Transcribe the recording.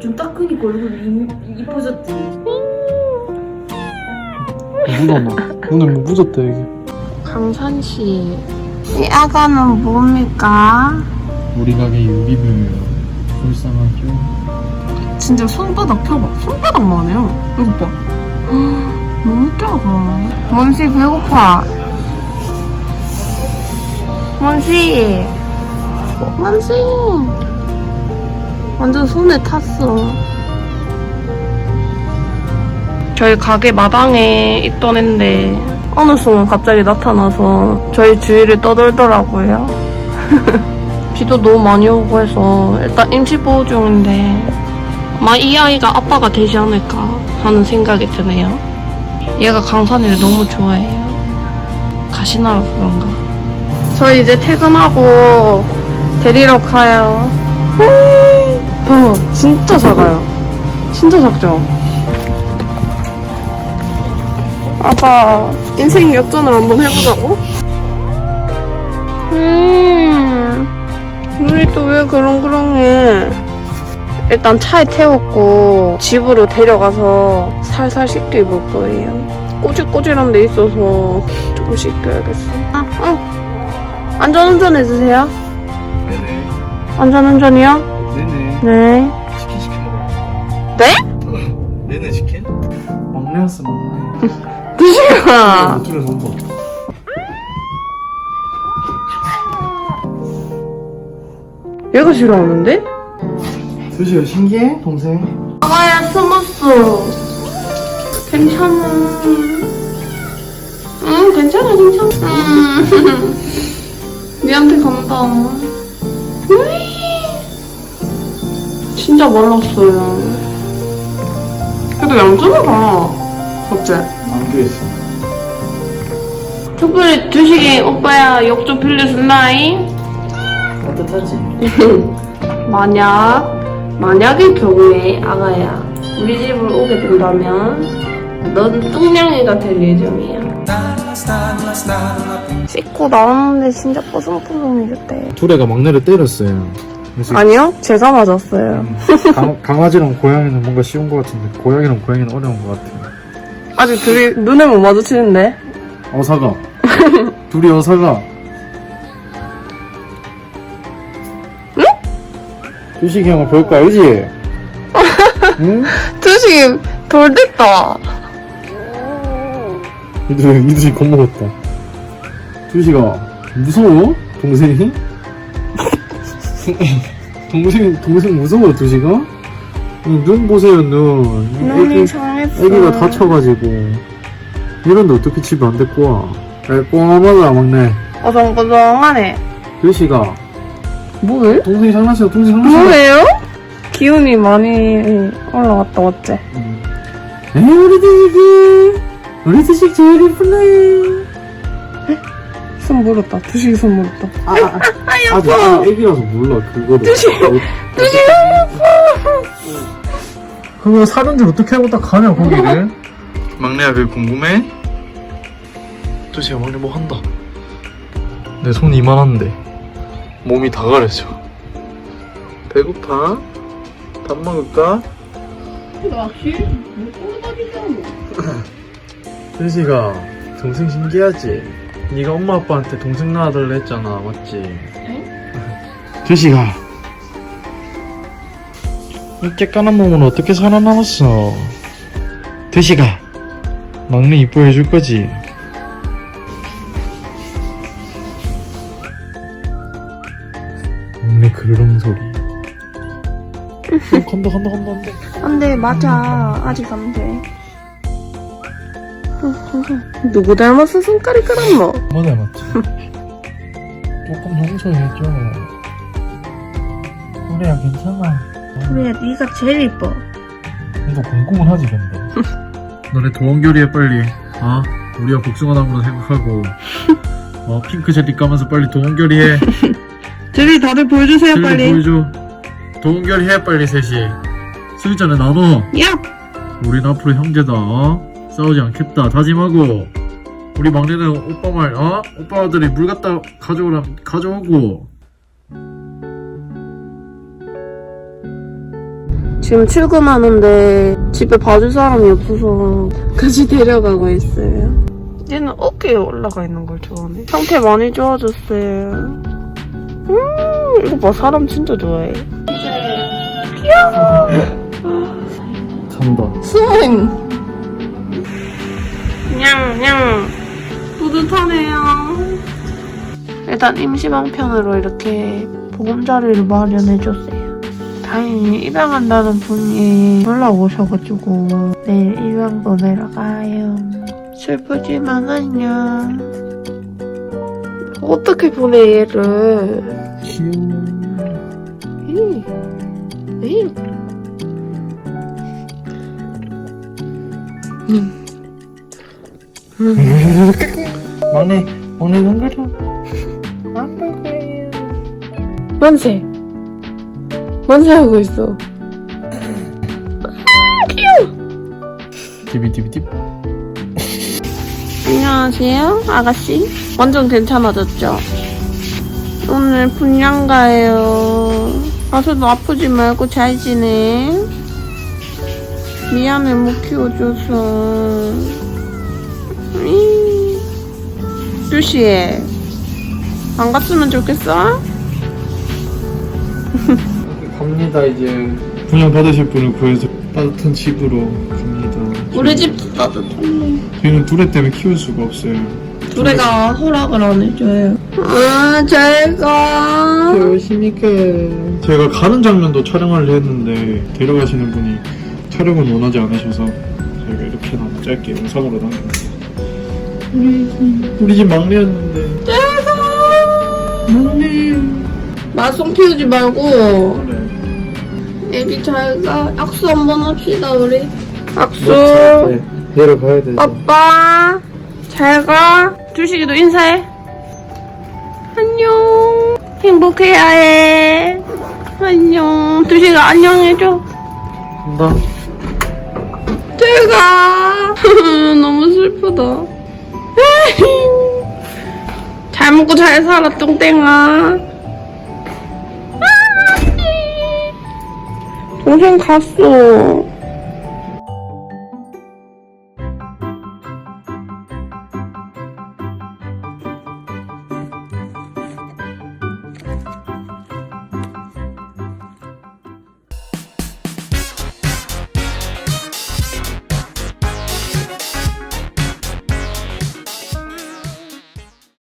좀 닦으니까 얼굴이 이- 이뻐졌지. 물어봐. 오늘 뭐 묻었다 여기. 강산씨 이 아가는 뭡니까? 우리 가게 유기물 불쌍하죠. 진짜 손바닥 펴봐 손바닥만 해요 이거 봐 너무 작아 원씨 배고파 원씨 원씨 완전 손에 탔어 저희 가게 마당에 있던 앤데 어느 순간 갑자기 나타나서 저희 주위를 떠돌더라고요 비도 너무 많이 오고 해서 일단 임시보호 중인데 아마 이 아이가 아빠가 되지 않을까 하는 생각이 드네요. 얘가 강산이를 너무 좋아해요. 가시나라서 그런가. 저희 이제 퇴근하고 데리러 가요. 어, 진짜 작아요. 진짜 작죠? 아빠, 인생 역전을 한번 해보자고? 음, 우리 또 왜 그렁그렁해? 일단 차에 태웠고 집으로 데려가서 살살 씻겨 입을 거예요. 꼬질꼬질한 데 있어서 조금 씻겨야겠어. 아, 어. 안전운전 해주세요. 네네. 안전운전이요? 네네. 네. 치킨 시켜 먹어. 네? 네네 치킨? 막내 막내. 두시가 노트를 본 거. 얘가 싫어하는데? 수시가 신기해 동생? 아야 숨었어. 괜찮아. 응, 괜찮아, 괜찮아. 음. 니한테 간다. 진짜 말랐어요. 그래도 얌전하다. 어째? 안돼 있어. 특별히 두식이 오빠야 욕 좀 빌려줄라잉? 따뜻하지? 만약 만약의 경우에 아가야 우리 집을 오게 된다면 넌 뚱냥이가 될 예정이야 씻고 나왔는데 진짜 뽀송뽀송해졌대 둘애가 막내를 때렸어요. 그래서 아니요 제가 맞았어요 강, 강아지랑 고양이는 뭔가 쉬운 것 같은데 고양이랑 고양이는 어려운 것 같아요. 아직 둘이 눈에 못 마주치는데 어사가. 둘이 어사가. 응? 두식이 형을 볼거 알지? 응? 두식이 돌 됐다 이들, 이들이 겁먹었다. 두식아, 무서워? 동생이? 동생, 동생 무서워, 두식아? 응, 눈 보세요, 눈. 애기, 상했어 애기가 다쳐가지고. 이런데 어떻게 집에 안 데리고 와? 야, 꼬마마다, 막내. 어정거정하네 두식아, 뭐해? 동생이 장난치다, 동생이 장난치다. 뭐예요? 기운이 많이 올라갔다 어째 에이, 우리 두식이. 우리 두식 제일 이쁘네. 손 물었다. 두식이 손 물었다. 아, 아, 아, 아직 아직 애기라서 몰라, 그거를. 두식, 두식이 그거 사는데 어떻게 하고 딱 가냐 거기를 막내야 그게 궁금해? 도시야 막내 뭐 한다. 내손 이만한데. 몸이 다 가려져. 배고파? 밥 먹을까? 도시가 동생 신기하지? 네가 엄마 아빠한테 동생 낳아달래 했잖아 맞지? 도시가 이 깨까는 몸은 어떻게 살아남았어? 드시가 막내 이뻐해 줄 거지? 막내 그러는 소리. 어, 간다 간다 간다 간다. 안돼 맞아 아직 안돼 누구 닮아서 손가락이 끌었노? 뭐 닮았지? 조금 용서해줘. 그래야 괜찮아. 그래 네가 제일 이뻐 이거 궁금은 하지 근데. 너네 도원결이해 빨리. 어? 우리가 복숭아 나무로 생각하고. 어 핑크 젤리 까면서 빨리 도원결이해. 저리 다들 보여주세요 젤리 빨리 보여줘. 도원결이 해 빨리 셋이. 술잔에 나눠. 야! 우린 앞으로 형제다. 어? 싸우지 않겠다. 다짐하고. 우리 막내는 오빠 말, 어? 오빠들이 물 갖다 가져오라, 가져오고. 지금 출근하는데 집에 봐줄 사람이 없어서 같이 데려가고 있어요. 얘는 어깨에 올라가 있는 걸 좋아하네. 상태 많이 좋아졌어요. 음, 이거 봐, 사람 진짜 좋아해. 잔다. 스윙! 냥냥 뿌듯하네요. 일단 임시방편으로 이렇게 보금자리를 마련해줬어요. 다행히 입양한다는 분이 연락 오셔가지고 내일 입양 보내러 가요. 슬프지만 안녕. 어떻게 보내 얘를? 귀여워. 에이, 에이. 막내, 막내 안 그려. 안 그래요. 만세! 만세하고 있어. 디비디비디. 안녕하세요, 아가씨. 완전 괜찮아졌죠? 오늘 분양가예요. 가서도 아프지 말고 잘 지내. 미안해, 못 키워줘서. 뚜시, 안 갔으면 좋겠어? 갑니다 이제. 분양 받으실 분을 구해서 따뜻한 집으로 갑니다. 우리 집도 따뜻한데. 저희는 두레 때문에 키울 수가 없어요. 둘애가 허락을 안 해줘요. 아, 잘 가. 오시니까 제가 가는 장면도 촬영을 했는데 데려가시는 분이 촬영을 원하지 않으셔서 저희가 이렇게 너무 짧게 영상으로 남겼어요 우리 집 막내였는데 잘 가. 막내 말썽 피우지 말고. 그래 애기 잘 가. 악수 한 번 합시다, 우리. 악수. 네, 내려가야 돼 아빠. 잘 가. 두식이도 인사해. 안녕. 행복해야 해. 안녕. 두식아, 안녕해줘. 간다 잘 가. 너무 슬프다. 잘 먹고 잘 살아, 똥땡아. 아, 동생 갔어.